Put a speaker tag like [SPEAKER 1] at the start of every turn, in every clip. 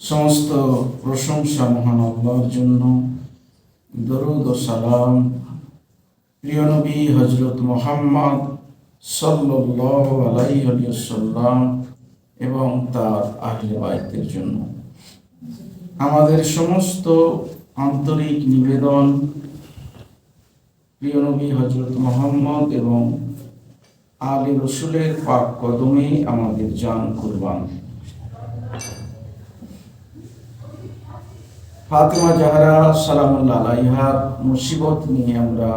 [SPEAKER 1] সমস্ত প্রশংসা মহান আল্লাহর জন্য দরুদ ও সালাম প্রিয় নবী হজরত মোহাম্মদ সাল্লাল্লাহু আলাইহি এবং তার আহলে বাইতের জন্য। আমাদের সমস্ত আন্তরিক নিবেদন প্রিয় নবী হজরত মোহাম্মদ এবং আলী রসুলের পাক কদমে আমাদের জান কুরবান। ফাতেমা জাহারা, সালামুল্লাহ আলাইহার মুসিবত নিয়ে আমরা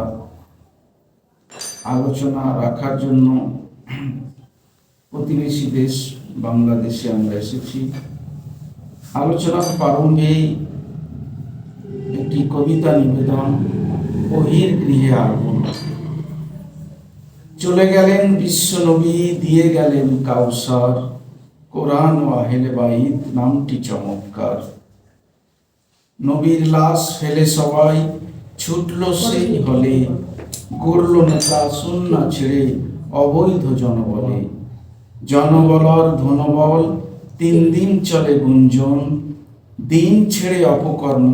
[SPEAKER 1] আলোচনা রাখার জন্য প্রতিবেশী দেশ বাংলাদেশে আমরা এসেছি। আলোচনার প্রারম্ভেই একটি কবিতা নিবেদন ওহির গৃহে আগুন চলে গেলেন বিশ্বনবী, দিয়ে গেলেন কাউসার। কোরআন ও আহেলে বাইত নামটি চমৎকার। নবীর লাশ ফেলে সবাই, ছুটল সেই হলে গড়ল নেতা সুন্না ছেড়ে অবৈধ জনবলে। জনবলর ধনবল, তিন দিন চলে গুঞ্জন, দিন ছেড়ে অপকর্ম,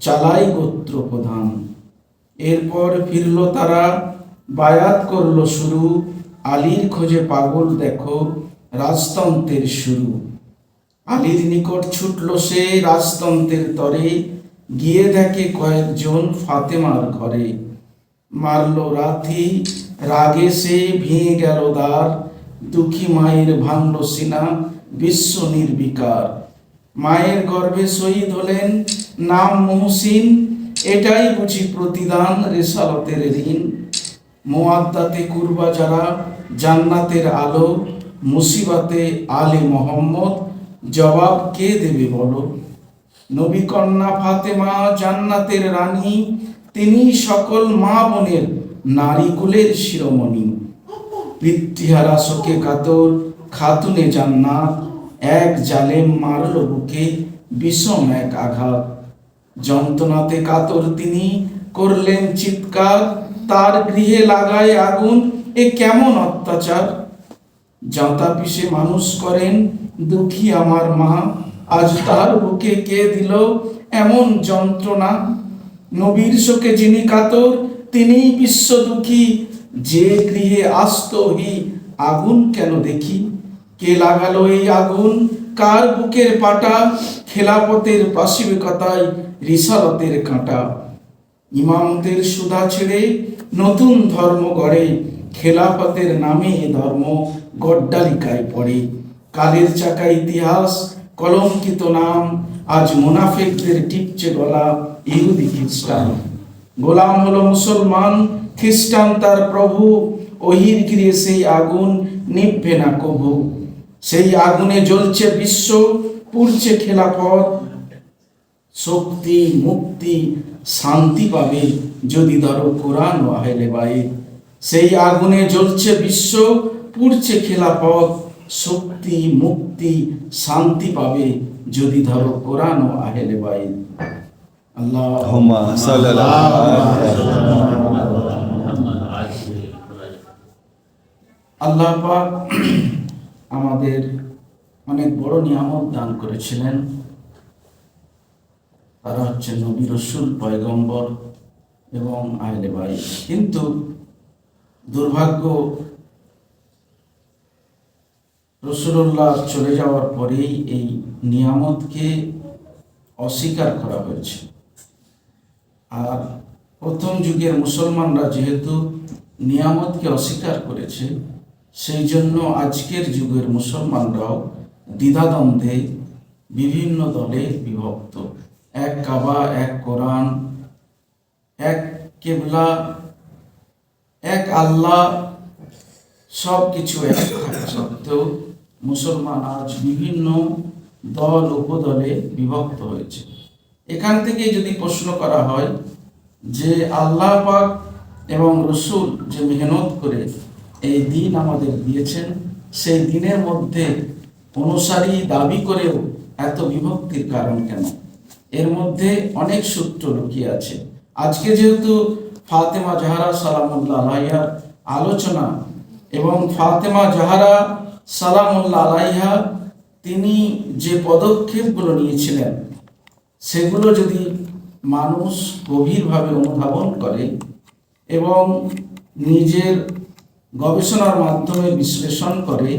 [SPEAKER 1] চালাই গোত্র প্রধান। এরপর ফিরল তারা, বায়াত করল শুরু, আলীর খোঁজে পাগল দেখো, রাজতন্ত্রের শুরু। আলীর নিকট ছুটল সে রাজতন্ত্রের তরে, গিয়ে দেখে কয়েকজন ফাতেমার ঘরে। মারল রাথি, রাগে সে ভেঙে গেল দ্বার, দুঃখী মায়ের ভাঙল সিনা, বিশ্ব নির্বিকার। মায়ের গর্ভে শহীদ হলেন, নাম মহসিন এটাই বুঝি প্রতিদান রেসালতের ঋণ। মোয়াদ্দাতে কুরবা যারা, জান্নাতের আলো, মুসিবাতে আলে মোহাম্মদ, জবাব কে দেবে বলো? নবী কন্যা ফাতেমা জান্নাতের রানী, তিনি সকল মা বোনের নারীকুলের শিরোমণি। পিতৃহারা শোকে কাতর, খাতুনে জান্নাত, এক জালেম মারল বুকে, বিষম এক আঘাত। যন্ত্রণাতে কাতর তিনি করলেন চিৎকার, তার গৃহে লাগায় আগুন। এ কেমন অত্যাচার? জাঁতা পিষে মানুষ করেন, দুঃখী আমার মা, আজ তার বুকে কে দিল এমন যন্ত্রণা? নবীর শোকে যিনি কাতর তিনি বিশ্ব দুঃখী যে গৃহে আসত হি আগুন কেন দেখি? কে লাগালো এই আগুন? কার বুকের পাটা? খেলাপথের পাশবিকতায় রিসালতের কাঁটা। ইমামতের সুধা ছেড়ে নতুন ধর্ম গড়ে খেলাফতের নামে ধর্ম গড্ডালিকায় পড়ে। কালের চাকা ইতিহাস, কলঙ্কিত নাম, আজ মুনাফেকদের টিপছে গলা ইহুদি খ্রিস্টান। গোলাম হলো মুসলমান, খ্রিস্টান তার প্রভু, ওহির গিরে সেই আগুন নিভবে না কভু। সেই আগুনে জ্বলছে বিশ্ব পুড়ছে খেলাফত শক্তি মুক্তি শান্তি পাবে যদি ধরো কোরআন আহলে সেই আগুনে জ্বলছে বিশ্ব পুড়ছে খেলাফত শক্তি মুক্তি শান্তি পাবে যদি ধরো কোরআন ও আহলে বাইত। আল্লাহ আল্লাহ আমাদের অনেক বড় নিয়ামত দান করেছিলেন। তারা হচ্ছে নবী রসুল, পয়গম্বর এবং আহলে বাই কিন্তু দুর্ভাগ্য রসুল্লাহ চলে যাওয়ার পরেই এই নিয়ামতকে অস্বীকার করা হয়েছে। আর প্রথম যুগের মুসলমানরা যেহেতু নিয়ামতকে অস্বীকার করেছে সেই জন্য আজকের যুগের মুসলমানরাও দ্বিধাদ্বন্দ্বে বিভিন্ন দলে বিভক্ত। এক কাবা, এক কোরআন, এক কেবলা, এক আল্লাহ সব কিছু এক থাকা সত্ত্বেও মুসলমান আজ বিভিন্ন দল, উপদলে বিভক্ত হয়েছে। এখান থেকে যদি প্রশ্ন করা হয় যে আল্লাহ পাক এবং রসুল যে মেহনত করে এই দিন আমাদের দিয়েছেন। সেই দিনের মধ্যে অনুসারী দাবি করেও এত বিভক্তির কারণ কেন? এর মধ্যে অনেক সূত্র লুকিয়ে আছে। আজকে যেহেতু ফাতেমা জাহারা সালামুল্লাহ আলাইহার আলোচনা এবং ফাতেমা জাহারা সালামুল্লাহ আলাইহা তিনি যে পদক্ষেপগুলো নিয়েছিলেন, সেগুলো যদি মানুষ গভীরভাবে অনুধাবন করে এবং নিজের গবেষণার মাধ্যমে বিশ্লেষণ করে,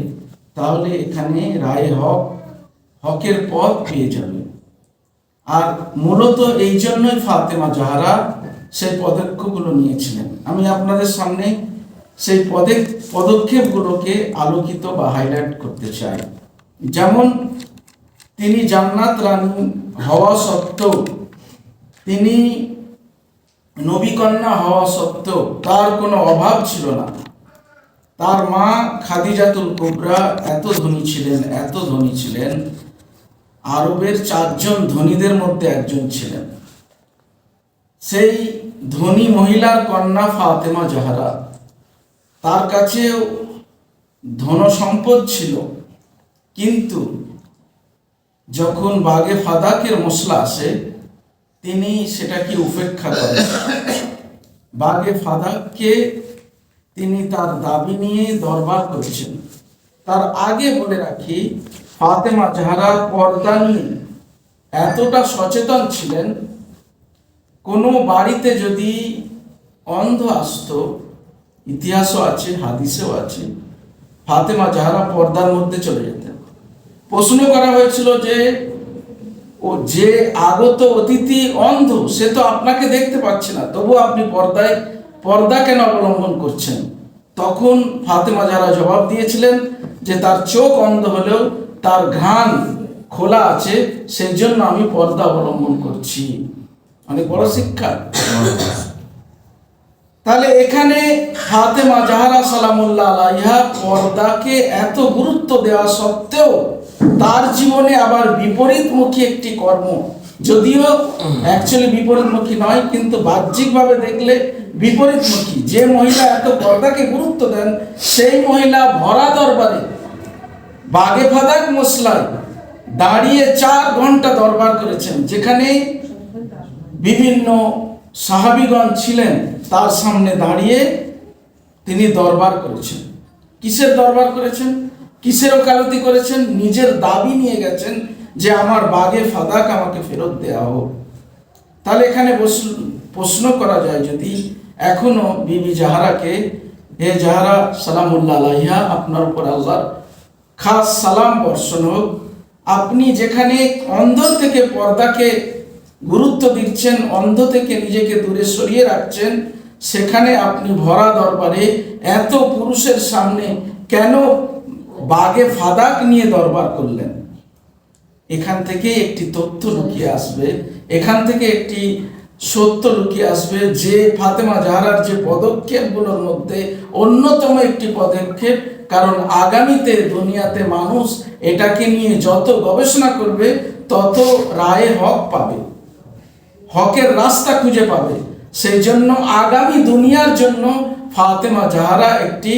[SPEAKER 1] তাহলে এখানে রায় হক, হকের পথ পেয়ে যাবে। আর মূলত এই জন্যই ফাতেমা জাহারা সেই পদক্ষেপগুলো নিয়েছিলেন। আমি আপনাদের সামনে সেই পদে, পদক্ষেপগুলোকে আলোকিত বা হাইলাইট করতে চাই। যেমন, তিনি জান্নাত রানী হওয়া সত্ত্বেও, তিনি নবীকন্যা হওয়া সত্ত্বেও তার কোনো অভাব ছিল না। তার মা খাদিজাতুল কুবরা এত ধনী ছিলেন, এত ধনী ছিলেন, আরবের চারজন ধনীদের মধ্যে একজন ছিলেন। সেই ধনী মহিলার কন্যা ফাতেমা জাহারা, তার কাছেও ধন সম্পদ ছিল। কিন্তু যখন বাগে ফাদাকের মশলা আসে, তিনি সেটাকে উপেক্ষা করেন। বাগে ফাদাককে তিনি তার দাবি নিয়ে দরবার করেছেন। তার আগে বলে রাখি, ফাতেমা জাহারা পর্দা নিয়ে এতটা সচেতন ছিলেন, কোনো বাড়িতে যদি অন্ধ আসতো, ইতিহাসও আছে, হাদিসেও আছে, ফাতেমা জাহারা পর্দার মধ্যে চলে যেতেন। প্রশ্ন করা হয়েছিল যে, ও যে আগত অতিথি অন্ধ, সে তো আপনাকে দেখতে পাচ্ছে না তবু আপনি পর্দায়, পর্দা কেন অবলম্বন করছেন? তখন ফাতেমা যারা জবাব দিয়েছিলেন যে তার চোখ অন্ধ হলেও তার ঘ্রাণ খোলা আছে, সেই জন্য আমি পর্দা অবলম্বন করছি। অনেক বড় শিক্ষা। তাহলে এখানে ফাতেমা জাহারা সালামুল্লাহ আলাইহা পর্দাকে এত গুরুত্ব দেওয়া সত্ত্বেও তার জীবনে আবার বিপরীতমুখী একটি কর্ম যদিও অ্যাকচুয়ালি বিপরীতমুখী নয়, কিন্তু বাহ্যিকভাবে দেখলে বিপরীতমুখী। যে মহিলা এত পর্দাকে গুরুত্ব দেন, সেই মহিলা ভরা দরবারে, বাগে ফাদাক মশলায় দাঁড়িয়ে চার ঘণ্টা দরবার করেছেন যেখানে বিভিন্ন সাহাবিগণ ছিলেন, তার সামনে দাঁড়িয়ে তিনি দরবার করেছেন। কিসের দরবার করেছেন? কিসের ওকালতি করেছেন? নিজের দাবি নিয়ে গেছেন যে আমার বাগে ফাদাক আমাকে ফেরত দেওয়া হোক। তাহলে এখানে প্রশ্ন করা যায় যদি এখনও বিবি জাহারাকে, হে জাহারা, সালামুল্লাহ আলাইহা, আপনার উপর আল্লাহর খাস সালাম বর্ষণ হোক। আপনি যেখানে অন্ধ থেকে পর্দাকে গুরুত্ব দিচ্ছেন, অন্ধ থেকে নিজেকে দূরে সরিয়ে রাখছেন, সেখানে আপনি ভরা দরবারে এত পুরুষের সামনে কেন বাগে ফাদাক নিয়ে দরবার করলেন? এখান থেকে একটি তথ্য লুকিয়ে আসবে। এখান থেকে একটি সত্য লুকিয়ে আসবে যে ফাতেমা জাহারার যে পদক্ষেপগুলোর মধ্যে অন্যতম একটি পদক্ষেপ, কারণ আগামীতে দুনিয়াতে মানুষ এটাকে নিয়ে যত গবেষণা করবে, তত রায়ে হক পাবে। হকের রাস্তা খুঁজে পাবে। সেই জন্য আগামী দুনিয়ার জন্য ফাতেমা জাহারা একটি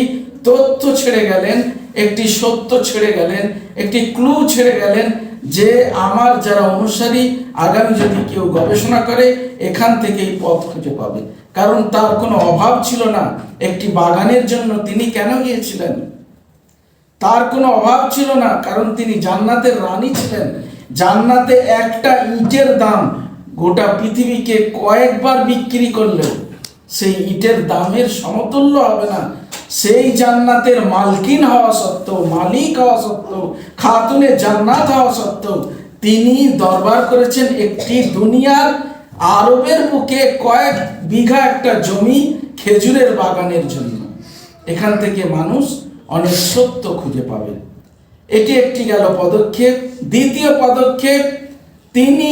[SPEAKER 1] তথ্য ছেড়ে গেলেন, একটি সত্য ছেড়ে গেলেন, একটি ক্লু ছেড়ে গেলেন যে আমার যারা অনুসারী আগামী যদি কেউ গবেষণা করে, এখান থেকেই পথ খুঁজে পাবে। কারণ তার কোনো অভাব ছিল না। একটি বাগানের জন্য তিনি কেন গিয়েছিলেন? তার কোনো অভাব ছিল না, কারণ তিনি জান্নাতের রানী ছিলেন। জান্নাতে একটা ইটের দাম গোটা পৃথিবীকে কয়েকবার বিক্রি করলেও সেই ইটের দামের সমতুল্য হবে না। সেই জান্নাতের মালকিন হওয়া সত্ত্বেও, মালিক হওয়া সত্ত্বেও, খাতুনে জান্নাত হওয়া সত্ত্বেও তিনি দরবার করেছেন একটি দুনিয়ার আরবের বুকে কয়েক বিঘা একটা জমি খেজুরের বাগানের জন্য। এখান থেকে মানুষ অনেক সত্য খুঁজে পাবে। এটি একটি গেল পদক্ষেপ। দ্বিতীয় পদক্ষেপ, তিনি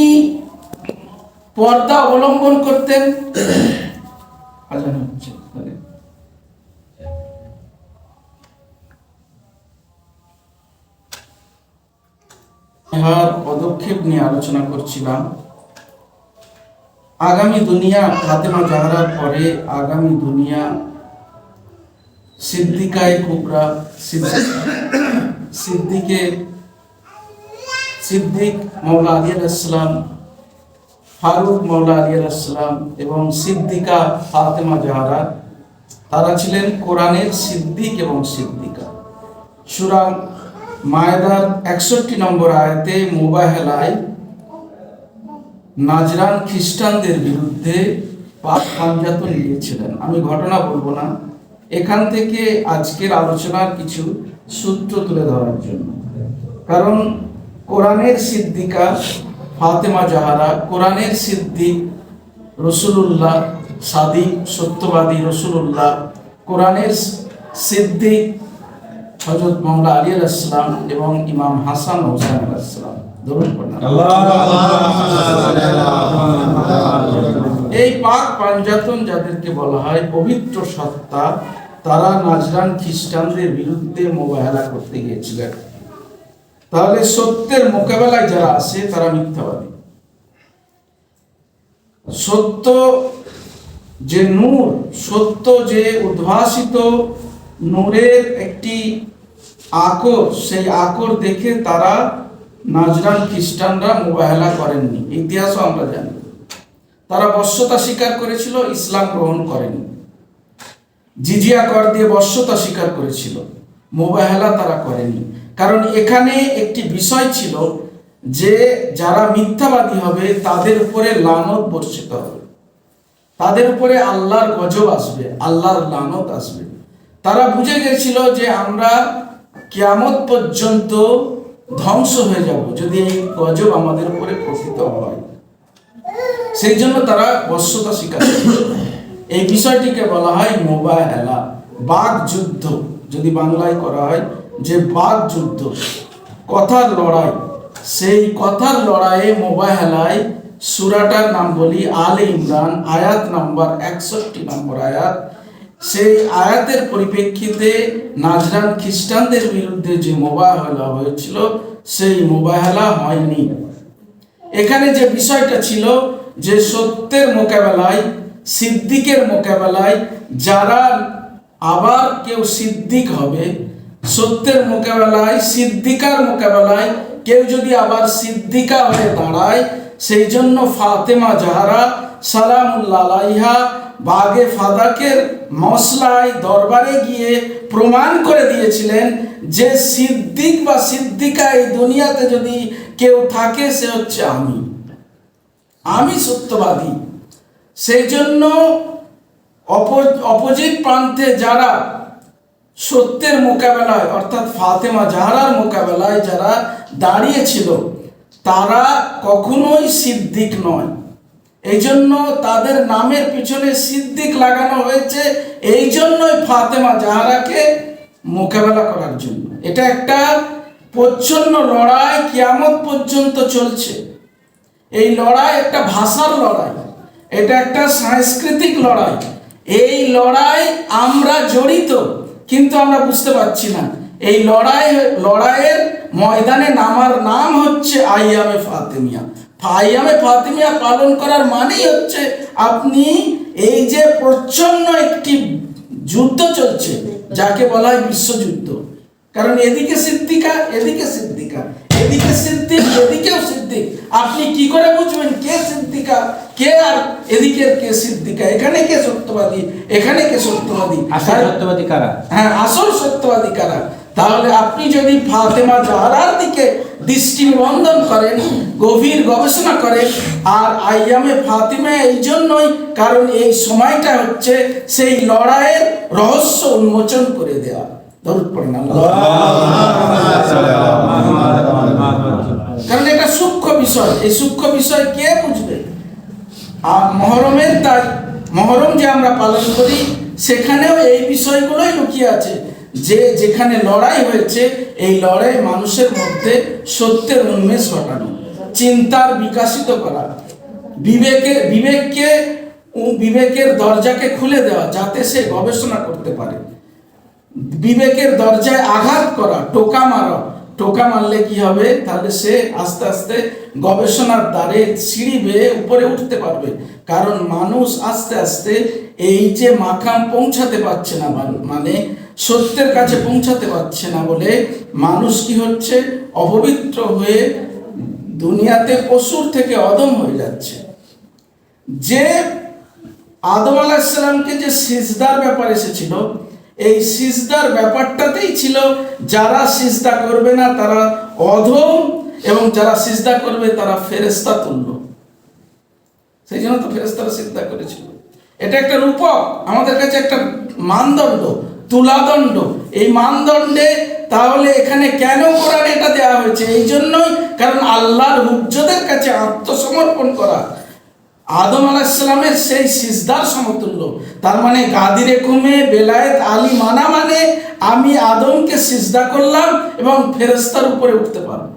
[SPEAKER 1] পর্দা অবলম্বন করতেন। হচ্ছে। ইহার পদক্ষেপ নিয়ে আলোচনা করছিলাম। আগামী দুনিয়া ফাতেমা জাহারার পরে আগামী দুনিয়া সিদ্দিকায় কুবরা সিদ্দিক। সিদ্দিকে মৌলা আলী ইসলাম ফারুক মৌলা আলী ইসলাম এবং সিদ্দিকা ফাতেমা জাহারা, তারা ছিলেন কোরআনের সিদ্দিক এবং সিদ্দিকা। সুরা মায়দার একষট্টি নম্বর আয়তে মোবাহেলায় নাজরান খ্রিস্টানদের বিরুদ্ধে নিয়েছিলেন আমি ঘটনা বলব না। এখান থেকে আজকের আলোচনার কিছু সূত্র তুলে ধরার জন্য। কারণ কোরআনের সিদ্দিকা ফাতেমা জাহারা, কোরআনের সিদ্দিক রসুলুল্লাহ সাদিক, সত্যবাদী রসুলুল্লাহ, কোরআনের সিদ্দিক হজরত মোহাম্মদ আলী আলাইসালাম এবং ইমাম হাসান হোসেন আলাইসালাম ধরুন এই পাক পাঞ্জাতন যাদেরকে বলা হয় পবিত্র সত্তা, তারা নাজরান খ্রিস্টানদের বিরুদ্ধে মোবাহেলা করতে গিয়েছিলেন। তাহলে সত্যের মোকাবেলায় যারা আছে, তারা মিথ্যাবাদী। সত্য যে নূর, সত্য যে উদ্ভাসিত নূরের একটি আকর, সেই আকর দেখে তারা নাজরান খ্রিস্টানরা মোবাহেলা করেননি। ইতিহাসও আমরা জানি। তারা বশ্যতা স্বীকার করেছিল, ইসলাম গ্রহণ করেনি। জিজিয়া কর দিয়ে বশ্যতা স্বীকার করেছিল, মোবাহেলা তারা করেনি। কারণ এখানে একটি বিষয় ছিল যে, যারা মিথ্যাবাদী হবে, তাদের উপরে লানত বর্ষিত হবে। তাদের উপরে আল্লাহর গজব আসবে, আল্লাহর লানত আসবে। তারা বুঝে গেছিল যে আমরা কিয়ামত পর্যন্ত ধ্বংস হয়ে যাব যদি এই গজব আমাদের উপরে প্রকৃত হয়। সেই জন্য তারা বশ্যতা স্বীকার এই বিষয়টিকে বলা হয় মোবাহেলা, বাঘ যুদ্ধ, যদি বাংলায় করা হয়, যে বাঘ যুদ্ধ, কথার লড়াই। সেই কথার লড়াইয়ে মোবাহেলায় সুরাটার নাম বলি আল ইমরান, আয়াত নাম্বার একষট্টি নম্বর আয়াত। সেই আয়াতের পরিপ্রেক্ষিতে নাজরান খ্রিস্টানদের বিরুদ্ধে যে মোবাহেলা হয়েছিল, সেই মোবাহেলা হয়নি। এখানে যে বিষয়টা ছিল যে সত্যের মোকাবেলায়, সিদ্দিকের মোকাবেলায় যারা আবার কেউ সিদ্দিক হবে, সত্যের মোকাবেলায়, সিদ্দিকার মোকাবেলায় কেউ যদি আবার সিদ্দিকা হয়ে দাঁড়ায় সেই জন্য ফাতেমা জাহারা সালামুল্লাহ বাগে ফাদাকের মশলায় দরবারে গিয়ে প্রমাণ করে দিয়েছিলেন যে সিদ্দিক বা সিদ্দিকা এই দুনিয়াতে যদি কেউ থাকে, সে হচ্ছে আমি। আমি সত্যবাদী। সেই জন্য অপোজিট প্রান্তে যারা সত্যের মোকাবেলায়, অর্থাৎ ফাতেমা জাহারার মোকাবেলায় যারা দাঁড়িয়েছিল তারা কখনোই সিদ্দিক নয়। এই জন্য তাদের নামের পিছনে সিদ্দিক লাগানো হয়েছে। এই জন্যই ফাতেমা জাহারাকে মোকাবেলা করার জন্য। এটা একটা প্রচ্ছন্ন লড়াই কিয়ামত পর্যন্ত চলছে। এই লড়াই একটা ভাষার লড়াই। এটা একটা সাংস্কৃতিক লড়াই। এই লড়াই আমরা জড়িত, কিন্তু আমরা বুঝতে পারছি না। এই লড়াই, লড়াইয়ের ময়দানে নামার নাম হচ্ছে আইয়ামে ফাতেমিয়া। আইয়ামে ফাতেমিয়া পালন করার মানেই হচ্ছে আপনি এই যে প্রচ্ছন্ন একটি যুদ্ধ চলছে যাকে বলা হয় বিশ্বযুদ্ধ। কারণ এদিকে সিদ্দিকা এদিকে সিদ্দিকা এদিকে সিদ্দিক এদিকেও সিদ্দিক। আপনি কি করে বুঝবেন কে সিদ্দিকা কে আর এদিকের কে সিদ্দিকা? এখানে কে সত্যবাদী এখানে কে সত্যবাদী?
[SPEAKER 2] আসল সত্যবাদী কারা?
[SPEAKER 1] হ্যাঁ আসল সত্যবাদী কারা? তাহলে আপনি যদি ফাতেমা জাহরার দিকে দৃষ্টি নিবন্ধন করেন, গভীর গবেষণা করেন, আর আইয়ামে ফাতিমা এই জন্যই, কারণ এই সময়টা হচ্ছে সেই লড়াইয়ের রহস্য উন্মোচন করে দেওয়া। কারণ এটা সূক্ষ্ম বিষয়। এই সূক্ষ্ম বিষয় কে বুঝবে? আর মহরমের তাই মহরম যে আমরা পালন করি, সেখানেও এই বিষয়গুলোই লুকিয়ে আছে। যে যেখানে লড়াই হয়েছে, এই লড়াই মানুষের মধ্যে সত্যের উন্মেষ ঘটানো, চিন্তার বিকাশিত করা। বিবেকে, বিবেককে বিবেকের দরজাকে খুলে দেওয়া যাতে সে গবেষণা করতে পারে। বিবেকের দরজায় আঘাত করা, টোকা মারা, টোকা মারলে কি হবে? তাহলে সে আস্তে আস্তে গবেষণার দ্বারে সিঁড়ি বেয়ে উপরে উঠতে পারবে। কারণ মানুষ আস্তে আস্তে এই যে মাখাম পৌঁছাতে পারছে না মানে সত্যের কাছে পৌঁছাতে পারছে না বলে মানুষ কি হচ্ছে? অপবিত্র হয়ে দুনিয়াতে পশুর থেকে অদম হয়ে যাচ্ছে। যে আদম আলাহিসাল্লামকে যে সিজদার ব্যাপার এসেছিল, এই সিজদার ব্যাপারটাতেই ছিল যারা সিজদা করবে না তারা অধম এবং যারা সিজদা করবে তারা ফেরেস্তা তুল্য। সেই জন্য তো ফেরেস্তারা সিজদা করেছিল। এটা একটা রূপক, আমাদের কাছে একটা মানদণ্ড। তুলাদণ্ড। এই মানদণ্ডে তাহলে এখানে কেন কোরআন এটা দেওয়া হয়েছে? এই জন্যই কারণ আল্লাহর হুজ্জদের কাছে আত্মসমর্পণ করা। আদম আলাহিসাল্লামের সেই সিজদার সমতুল্য। তার মানে গাদিরে কমে বেলায়েত আলী মানা মানে আমি আদমকে সিজদা করলাম এবং ফেরেস্তার উপরে উঠতে পারব।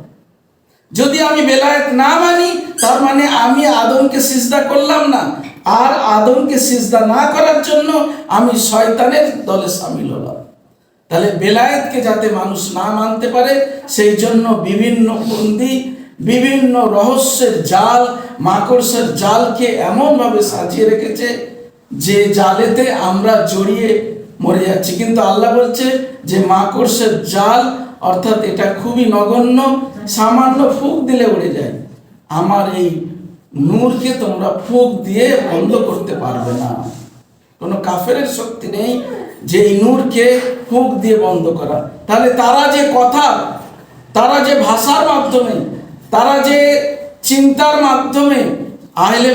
[SPEAKER 1] যদি আমি বেলায়েত না মানি, তার মানে আমি আদমকে সিজদা করলাম না। আর আদমকে সিজদা না করার জন্য আমি শয়তানের দলে সামিল হলাম। তাহলে বেলায়েতকে যাতে মানুষ না মানতে পারে, সেই জন্য বিভিন্ন বন্দি, বিভিন্ন রহস্যের জাল, মাকড়সের জালকে এমনভাবে সাজিয়ে রেখেছে যে জালেতে আমরা জড়িয়ে মরে যাচ্ছি। কিন্তু আল্লাহ বলছে যে মাকড়সের জাল অর্থাৎ এটা খুবই নগণ্য, সামান্য ফুক দিলে উড়ে যায়। আমার এই নূরকে তোমরা ফুক দিয়ে বন্ধ করতে পারবে না। কোনো কাফের শক্তি নেই যে এই নূরকে ফুক দিয়ে বন্ধ করা। তাহলে তারা যে কথা, তারা যে ভাষার মাধ্যমে, তারা যে চিন্তার মাধ্যমে আহলে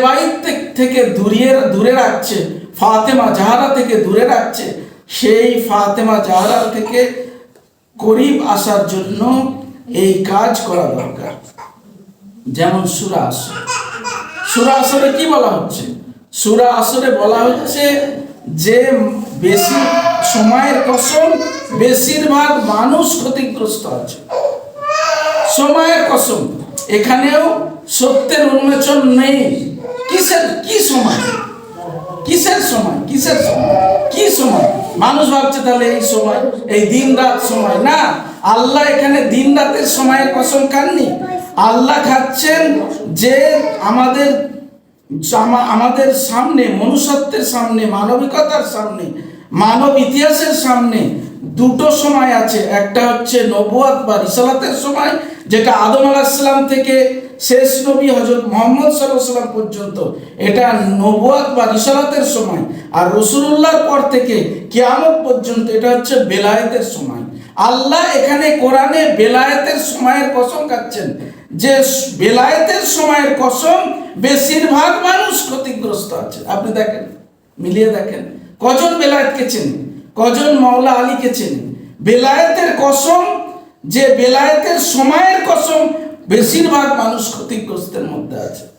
[SPEAKER 1] থেকে দূরিয়ে, দূরে রাখছে, ফাতেমা জাহারা থেকে দূরে রাখছে, সেই ফাতেমা জাহারা থেকে করিব আসার জন্য এই কাজ করা দরকার। যেমন সুরা আসর। সুরা আসরে কি বলা হচ্ছে? সুরা আসরে বলা হচ্ছে যে বেশি সময়ের কসম বেশিরভাগ মানুষ ক্ষতিগ্রস্ত আছে। সময়ের কসম। এখানেও সত্যের উন্মোচন নেই। কিসের কি সময়? কিসের সময়? কিসের সময়? কি সময়? মানুষ ভাবছে তাহলে এই সময়, এই দিন রাত সময়। না, আল্লাহ এখানে দিন রাতের সময়ের কসম খাননি আল্লাহ খাচ্ছেন যে আমাদের আমাদের সামনে, মনুষ্যত্বের সামনে, মানবিকতার সামনে, মানব ইতিহাসের সামনে দুটো সময় আছে। একটা হচ্ছে নবুয়াত বা রিসালাতের সময়, যেটা আদম আলাহিসাল্লাম থেকে শেষ নবী হজরত মোহাম্মদ সাল্লাম পর্যন্ত। এটা নবুয়াত বা রিসালাতের সময়। আর রসুল্লাহর পর থেকে কিয়ামত পর্যন্ত এটা হচ্ছে বেলায়েতের সময়। আল্লাহ এখানে কোরআনে বেলায়েতের সময়ের কসম খাচ্ছেন। যে বেলায়েতের সময়ের কসম, বেশিরভাগ মানুষ ক্ষতিগ্রস্ত আছে। আপনি দেখেন, মিলিয়ে দেখেন, কজন বেলায়েতকে চেনেন? কজন মাওলা আলীকে চেনেন? বেলায়েতের কসম, যে বেলায়েতের সময়ের কসম, বেশিরভাগ মানুষ ক্ষতিগ্রস্তের মধ্যে আছে।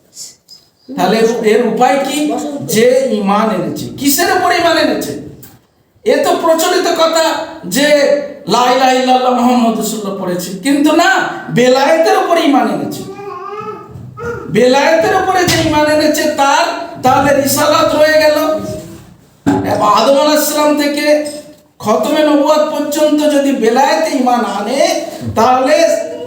[SPEAKER 1] তাহলে এর- উপায় কি? যে ইমান এনেছে। কিসের উপর ইমান এনেছে? এ তো প্রচলিত কথা যে লাই লাই লাল্লাহ মোহাম্মদ রসুল্লাহ পড়েছে। কিন্তু না, বেলায়েতের উপর ইমান এনেছে। বেলায়েতের উপরে যে ইমান এনেছে, তার তাহলে রিসালাত রয়ে গেল। আদম আলাহিসাল্লাম থেকে খতমে নবুয়াত পর্যন্ত যদি বেলায়েতে ইমান আনে, তাহলে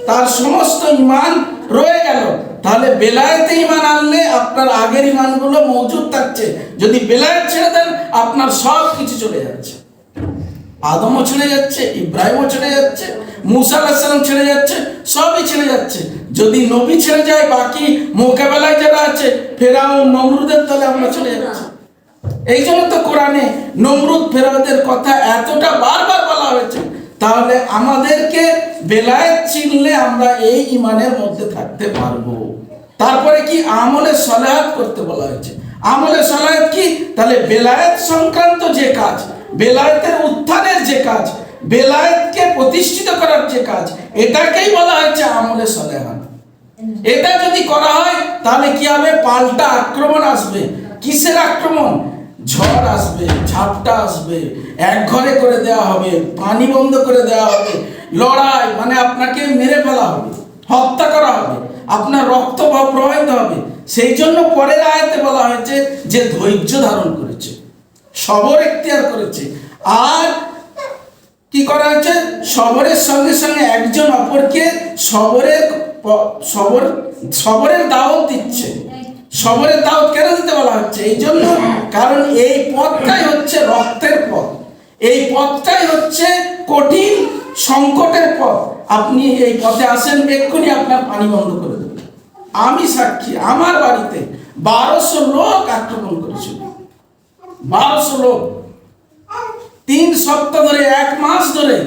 [SPEAKER 1] তার সমস্ত ইমান রয়ে গেল। তাহলে বেলায়েতে ইমান আনলে আপনার আগের ইমানগুলো মজুদ থাকছে। যদি বেলায়েত ছেড়ে দেন, আপনার সব কিছু চলে যাচ্ছে। আদমও ছেড়ে যাচ্ছে, ইব্রাহিমও ছেড়ে যাচ্ছে, মুসা আলাহিসাল্লাম ছেড়ে যাচ্ছে, সবই ছেড়ে যাচ্ছে। যদি নবী ছেড়ে যায়, বাকি মোকাবেলায় যারা আছে, ফেরাও নমরুদের তলে আমরা চলে যাচ্ছি। এই জন্য তো কোরআনে নমরুদ ফেরাউদের কথা এতটা বারবার বলা হয়েছে। তাহলে আমাদেরকে বেলায়েত চিনলে আমরা এই ইমানের মধ্যে থাকতে পারব। তারপরে কি আমলে সলাহাত করতে বলা হয়েছে? আমলে সলাহাত কি? তাহলে বেলায়েত সংক্রান্ত যে কাজ বেলায়েতের উত্থানের যে কাজ, বেলায়েতকে প্রতিষ্ঠিত করার যে কাজ, এটাকেই বলা হয়েছে আমলে সলেহান। এটা যদি করা হয়, তাহলে কি হবে? পাল্টা আক্রমণ আসবে। কিসের আক্রমণ? ঝড় আসবে, ঝাপটা আসবে, এক ঘরে করে দেওয়া হবে, পানি বন্ধ করে দেওয়া হবে, লড়াই মানে আপনাকে মেরে ফেলা হবে, হত্যা করা হবে, আপনার রক্ত প্রবাহিত হবে। সেই জন্য পরের আয়াতে বলা হয়েছে যে ধৈর্য ধারণ করেছে। সবর এখতিয়ার করেছে। আর কি করা হয়েছে? সবরের সঙ্গে সঙ্গে একজন অপরকে সবরের সবর, সবরের দাওয়াত দিচ্ছে। সবরের দাওয়াত কেন দিতে বলা হচ্ছে? এই জন্য কারণ এই পথটাই হচ্ছে রক্তের পথ। এই পথটাই হচ্ছে কঠিন সংকটের পথ। আপনি এই পথে আসেন, এক্ষুনি আপনার পানি বন্ধ করে দেবেন। আমি সাক্ষী, আমার বাড়িতে বারোশো লোক আক্রমণ করেছিল। বারোশো লোক, তিন সপ্তাহ ধরে, এক মাস ধরে,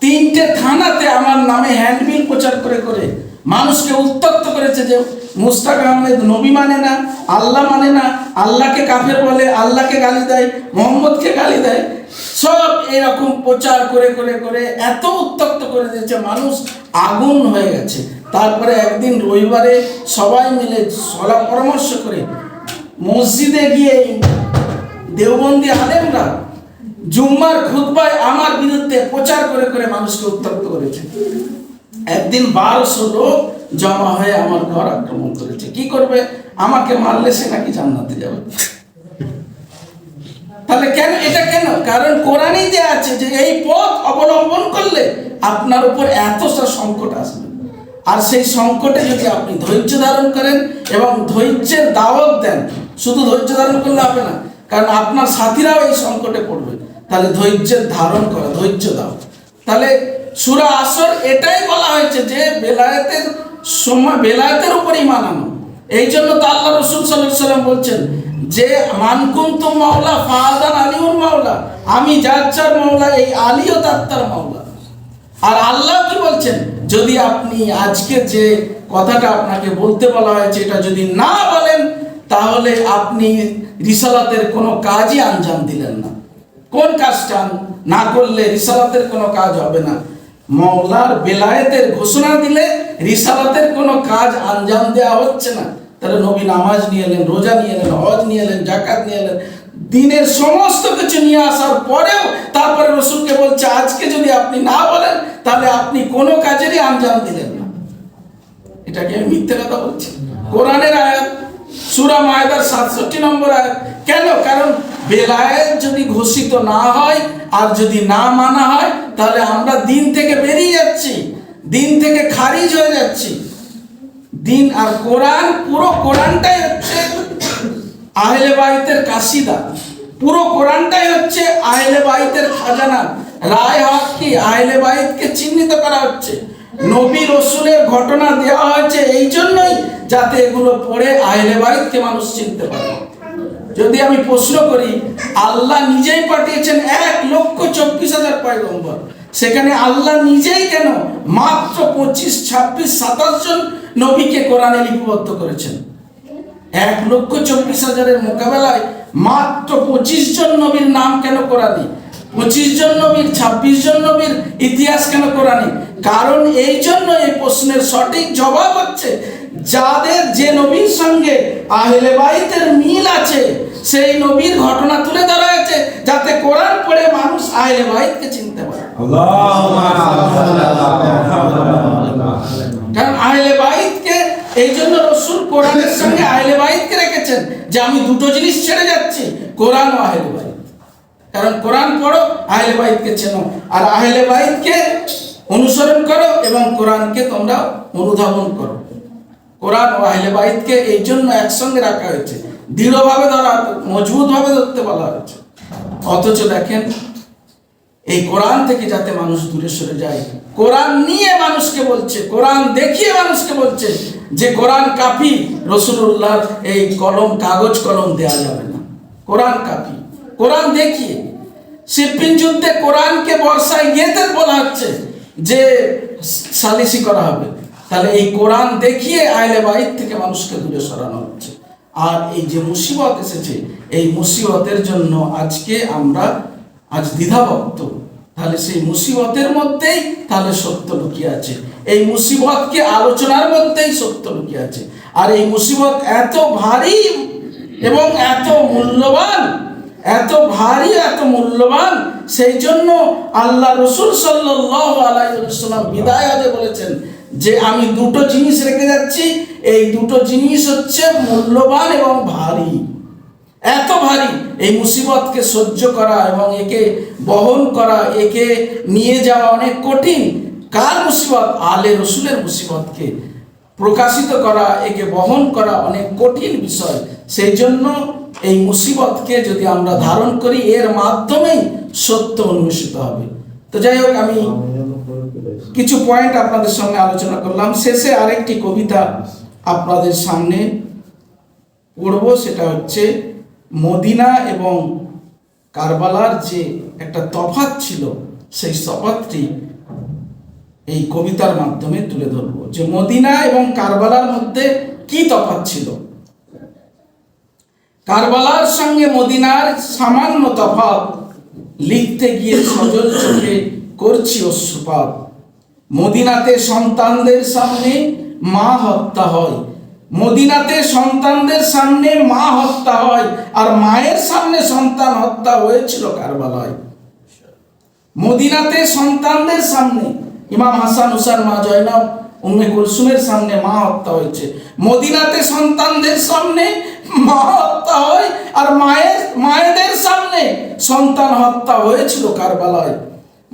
[SPEAKER 1] তিনটে থানাতে আমার নামে হ্যান্ডবিল প্রচার করে করে মানুষকে উত্তক্ত করেছে যে মুস্তাক আহমেদ নবী মানে না, আল্লাহ মানে না, আল্লাহকে কাফের বলে, আল্লাহকে গালি দেয়, মোহাম্মদকে গালি দেয়। সব এরকম প্রচার করে করে করে এত উত্তক্ত করে দিয়েছে মানুষ, আগুন হয়ে গেছে। তারপরে একদিন রবিবারে সবাই মিলে সলা পরামর্শ করে মসজিদে গিয়ে দেওবন্দি আলেমরা জুম্মার খুতবায় আমার বিরুদ্ধে প্রচার করে করে মানুষকে উত্তপ্ত করেছে। একদিন বারোশো লোক জমা হয়ে আমার ঘর আক্রমণ করেছে। কি করবে? আমাকে মারলে সে নাকি জান্নাতে যাবে। তাহলে কেন? এটা কেন? কারণ কোরআনই যে আছে যে এই পথ অবলম্বন করলে আপনার উপর এতটা সংকট আসবে। আর সেই সংকটে যদি আপনি ধৈর্য ধারণ করেন এবং ধৈর্যের দাওয়াত দেন, শুধু ধৈর্য ধারণ করলে হবে না কারণ আপনার সাথীরাও এই সংকটে পড়বে। তাহলে ধৈর্যের ধারণ করা, ধৈর্য দাও। তাহলে সুরা আসর এটাই বলা হয়েছে যে বেলায়েতের সময় বেলায়েতের উপরই মানানো। এই জন্য তো আল্লাহ রসুল সাল্লাম বলছেন যে মানকুন্তু মাওলা ফাহাদান আলিউর মাওলা আমি যার মাওলা, এই আলীও তার মাওলা। আর আল্লাহ কি বলছেন? যদি আপনি আজকে যে কথাটা আপনাকে বলতে বলা হয়েছে, এটা যদি না বলেন তাহলে আপনি রিসালাতের কোনো কাজই আঞ্জাম দিলেন না। কোন কাজটা না করলে রিসালাতের কোনো কাজ হবে না? মৌলার বেলায়েতের ঘোষণা দিলে রিসালাতের কোনো কাজ আঞ্জাম দেওয়া হচ্ছে না। তাহলে নবী নামাজ নিয়ে এলেন, রোজা নিয়ে এলেন, হজ নিয়ে এলেন জাকাত নিয়ে এলেন, দিনের সমস্ত কিছু নিয়ে আসার পরেও তারপরে রসুলকে বলছে, আজকে যদি আপনি না বলেন, তাহলে আপনি কোনো কাজেরই আঞ্জাম দিলেন না। এটাকে আমি মিথ্যে কথা বলছি? কোরআনের আয়াত সুরা মায়দার সাতষট্টি নম্বর আয়াত। কেন? কারণ বেলায়েত যদি ঘোষিত না হয় আর যদি না মানা হয়, তাহলে আমরা দিন থেকে বেরিয়ে যাচ্ছি। দিন থেকে খারিজ হয়ে যাচ্ছি। দিন আর কোরআন, পুরো কোরআনটাই হচ্ছে আহলে বাইতের কাসিদা পুরো কোরআনটাই হচ্ছে আহলে বাইতের খাজানা। রায় হক কি? আহলে বাইতকে চিহ্নিত করা হচ্ছে। নবী রসুলের ঘটনা দেওয়া হয়েছে এই জন্যই যাতে এগুলো পড়ে আহলে বাইতকে মানুষ চিনতে পারে। যদি আমি প্রশ্ন করি, আল্লাহ নিজেই পাঠিয়েছেন এক লক্ষ চব্বিশ হাজার পয়গম্বর। সেখানে আল্লাহ নিজেই কেন মাত্র পঁচিশ, ছাব্বিশ, সাতাশ জন নবীকে কোরআনে লিপিবদ্ধ করেছেন? এক লক্ষ চব্বিশ হাজারের মোকাবেলায় মাত্র পঁচিশ জন নবীর নাম কেন কোরআনে? পঁচিশ জন নবীর ছাব্বিশ জন নবীর ইতিহাস কেন কোরআনে? কারণ এই জন্য এই প্রশ্নের সঠিক জবাব হচ্ছে, যাদের যে নবীর সঙ্গে আহলে বাইতের মিল আছে, সেই নবীর ঘটনা তুলে ধরা হয়েছে, যাতে কোরআন পড়ে মানুষ আহলে বাইতকে চিনতে পারে। কারণ আহলে বাইতকে, এই জন্য রসুল কোরআনের সঙ্গে আহলে বাইতকে রেখেছেন যে আমি দুটো জিনিস ছেড়ে যাচ্ছি, কোরআন ও আহলে বাইত। কারণ কোরআন পড়ো, আহলে বাইতকে চেনো। আর আহলে বাইতকে অনুসরণ করো এবং কোরআনকে তোমরা অনুধাবন করো। কোরআন ও আহলে বাইতকে এই জন্য একসঙ্গে রাখা হয়েছে। দৃঢ়ভাবে ধরা, মজবুতভাবে ধরতে বলা হয়েছে। অথচ দেখেন, এই কোরআন থেকে যাতে মানুষ দূরে সরে যায়, কোরআন নিয়ে মানুষকে বলছে, কোরআন দেখিয়ে মানুষকে বলছে যে কোরআন কাফি রসুল্লাহর এই কলম, কাগজ কলম দেয়া যাবে না। কোরআন কাফি। কোরআন দেখিয়ে সিপিন যুদ্ধে কোরআনকে বর্ষায় ইয়েতে বলা হচ্ছে যে সালিসি করা হবে। তাহলে এই কোরআন দেখিয়ে আইলে বাইর থেকে মানুষকে দূরে সরানো হচ্ছে। আর এই যে মুসিবত এসেছে, এই মুসিবতের জন্য আজকে আমরা আজ দ্বিধাভক্ত। তাহলে সেই মুসিবতের মধ্যেই তাহলে সত্য লুকিয়ে আছে। এই মুসিবতকে আলোচনার মধ্যেই সত্য লুকিয়ে আছে। আর এই মুসিবত এত ভারী এবং এত মূল্যবান এত ভারী, এত মূল্যবান, সেই জন্য আল্লাহ রসুল আলাইসাল্লাম বিদায় আগে বলেছেন যে আমি দুটো জিনিস রেখে যাচ্ছি। এই দুটো জিনিস হচ্ছে মূল্যবান এবং ভারী। এত ভারী, এই মুসিবতকে সহ্য করা এবং একে বহন করা, একে নিয়ে যাওয়া অনেক কঠিন। কার মুসিবত? আলে রসুলের মুসিবতকে প্রকাশিত করা, একে বহন করা অনেক কঠিন বিষয়। সেই জন্য এই মুসিবতকে যদি আমরা ধারণ করি, এর মাধ্যমেই সত্য উন্মেষিত হবে। তো যাই হোক, আমি কিছু পয়েন্ট আপনাদের সঙ্গে আলোচনা করলাম। শেষে আরেকটি কবিতা আপনাদের সামনে পড়ব, সেটা হচ্ছে মদিনা এবং কারবালার যে একটা তফাত ছিল, সেই তফাতটি এই কবিতার মাধ্যমে তুলে ধরবো। যে মদিনা এবং কারবালার মধ্যে কি তফাৎ ছিল? কারবালার সঙ্গে মদিনার সামান্য তফাৎ লিখতে গিয়ে সজল চোখে করছি অশ্রুপাত। মদিনাতে সন্তানদের সামনে মা হত্যা হয়। মদিনাতে সন্তানদের সামনে মা হত্যা হয় আর মায়ের সামনে সন্তান হত্যা হয়েছিল কারবালায়। মদিনাতে সন্তানদের সামনে ইমাম হাসান হুসান মা জয়নাব, উম্মে কুলসুমের সামনে মা হত্যা হয়েছে। মদিনাতে সন্তানদের সামনে মা হত্যা হয় আর মায়ের মায়েদের সামনে সন্তান হত্যা হয়েছিল কারবালায়।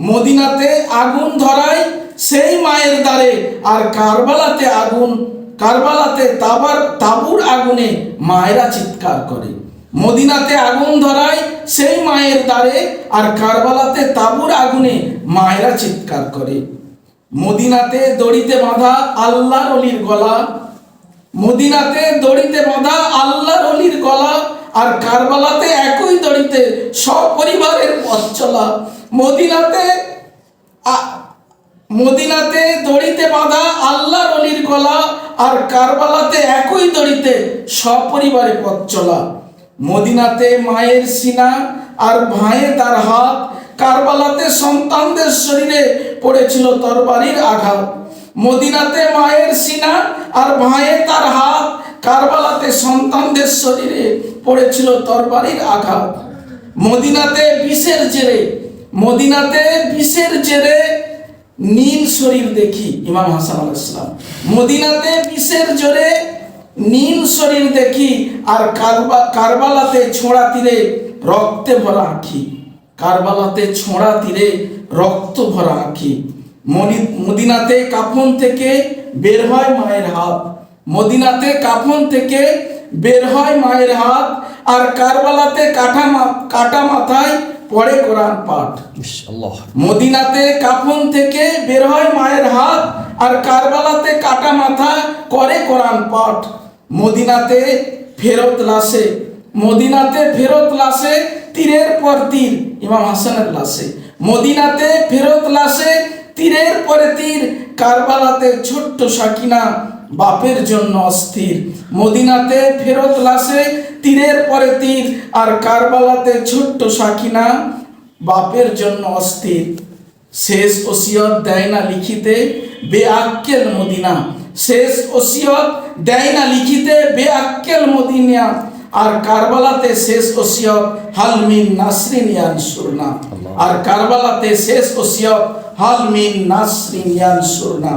[SPEAKER 1] মদিনাতে আগুন ধরায় সেই মায়ের দ্বারে আর কারবালাতে আগুন, কারবালাতে তাবার, তাবুর আগুনে মায়েরা চিৎকার করে। মদিনাতে আগুন ধরায় সেই মায়ের দ্বারে আর কারবালাতে তাবুর আগুনে মায়েরা চিৎকার করে। মদিনাতে দড়িতে বাঁধা আল্লাহর অলির গলা মদিনাতে দড়িতে বাঁধা আল্লাহর অলির গলা আর কারবালাতে একই দড়িতে সপরিবারের পথ চলা। মদিনাতে মদিনাতে দড়িতে বাঁধা আল্লাহর অলির গলা আর কারবালাতে একই দড়িতে সপরিবারে পথ চলা। মদিনাতে মায়ের সিনা আর ভাইয়ে তার হাত, কারবালাতে সন্তানদের শরীরে পড়েছিল তরবারির আঘাত। মদিনাতে মায়ের সিনা আর ভাইয়ে তার হাত। কারবালাতে সন্তানদের শরীরে পড়েছিল তরবারির আঘাত। মদিনাতে বিষের জেরে, মদিনাতে বিষের জেরে নীল শরীর দেখি ইমাম হাসান আল ইসলাম মদিনাতে বিষের জোরে নীল শরীর দেখি আর কারবা, কারবালাতে ছোঁড়া তীরে রক্তে ভরা আঁখি। কারবালাতে ছোঁড়া তীরে রক্ত ভরা মনি- মদিনাতে কাফন থেকে বের হয় মায়ের হাত। মদিনাতে কাফন থেকে বের হয় মায়ের হাত আর কারবালাতে কাটা মা- কাটা মাথায় পড়ে কোরআন পাঠ। মদিনাতে কাফন থেকে বের হয় মায়ের হাত আর কারবালাতে কাটা মাথা করে কোরআন পাঠ। মদিনাতে ফেরত লাশে মদিনাতে ফেরত লাশে তীরের পর তীর ইমাম হাসানের লাশে। মদিনাতে ফেরত লাশে তীরের পরে তীর কারবালাতে ছোট্ট সাকিনা বাপের জন্য অস্থির। মদিনাতে ফেরত লাশে তীরের পরে তীর আর কারবালাতে ছোট্ট সাকিনা বাপের জন্য অস্থির। শেষ ওসিয়ত দেয় না লিখিতে বেআক্কেল মদিনা। শেষ ওসিয়ত দেয় না লিখিতে বেআক্কেল মদিনা। আর কারবালাতে শেষ ওসিয়ত হালমিন নাসরিন ইয়ানসুরনা। আর কারবালাতে শেষ ওসিয়ত হালমিন নাসরিন ইয়ানসুরনা।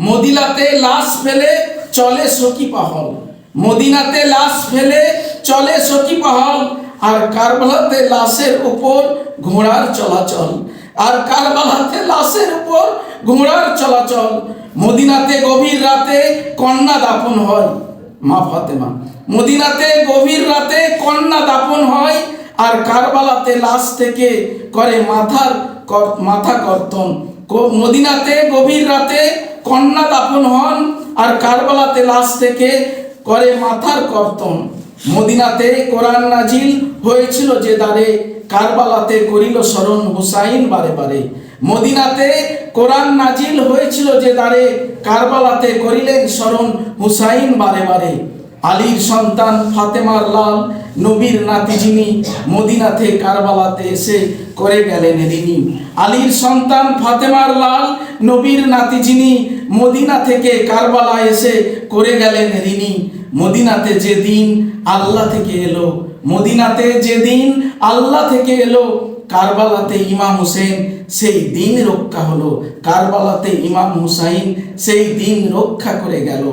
[SPEAKER 1] মদিনাতে লাশ ফেলে চলে সখী পাহল। মদিনাতে লাশ ফেলে চলে সখী পাহল। আর কারবালাতে লাশের উপর ঘোড়ার চলাচল। আর কারবালাতে লাশের উপর ঘোড়ার চলাচল। মদিনাতে গভীর রাতে কন্যা দাফন হয়। মা ফাতেমা। মদিনাতে গভীর রাতে কন্যা দাফন হয়। আর কারবালাতে লাশ থেকে করে মাথার মাথা কর্তন। মদিনাতে গভীর রাতে কন্যা দাপন হন আর কারবালাতে লাশ থেকে করে মাথার কর্তন। মদিনাতে কোরআন নাজিল হয়েছিল যে দ্বারে কারবালাতে করিল স্মরণ হুসাইন বারে বারে। মদিনাতে কোরআন নাজিল হয়েছিল যে দ্বারে কারবালাতে করিলেন স্মরণ হুসাইন বারে বারে। আলীর সন্তান ফাতেমার লাল, নবীর নাতি যিনি মদিনাতে কারবালাতে এসে করে গেলেন ঋণী আলীর সন্তান ফাতেমার লাল, নবীর নাতি যিনি মদিনা থেকে কারবালা এসে করে গেলেন ঋণী মদিনাতে যে দিন আল্লাহ থেকে এলো, মদিনাতে যে দিন আল্লাহ থেকে এলো, কারবালাতে ইমাম হুসেন, সেই দিন রক্ষা হলো। কারবালাতে ইমাম হুসাইন সেই দিন রক্ষা করে গেল।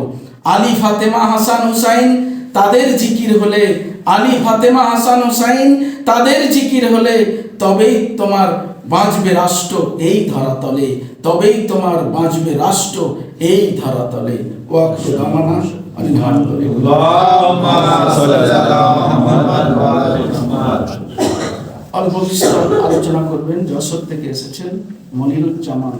[SPEAKER 1] আলী ফাতেমা হাসান হুসাইন তাদের জিকির হলে আলী ফাতেমা হাসান হুসাইন তাদের জিকির হলে তবেই তোমার বাঁচবে রাষ্ট্র এই ধরাতলে তবেই তোমার বাঁচবে রাষ্ট্র এই ধরাতলে। আলোচনা করবেন যশোর থেকে এসেছেন মনিরুজ্জামান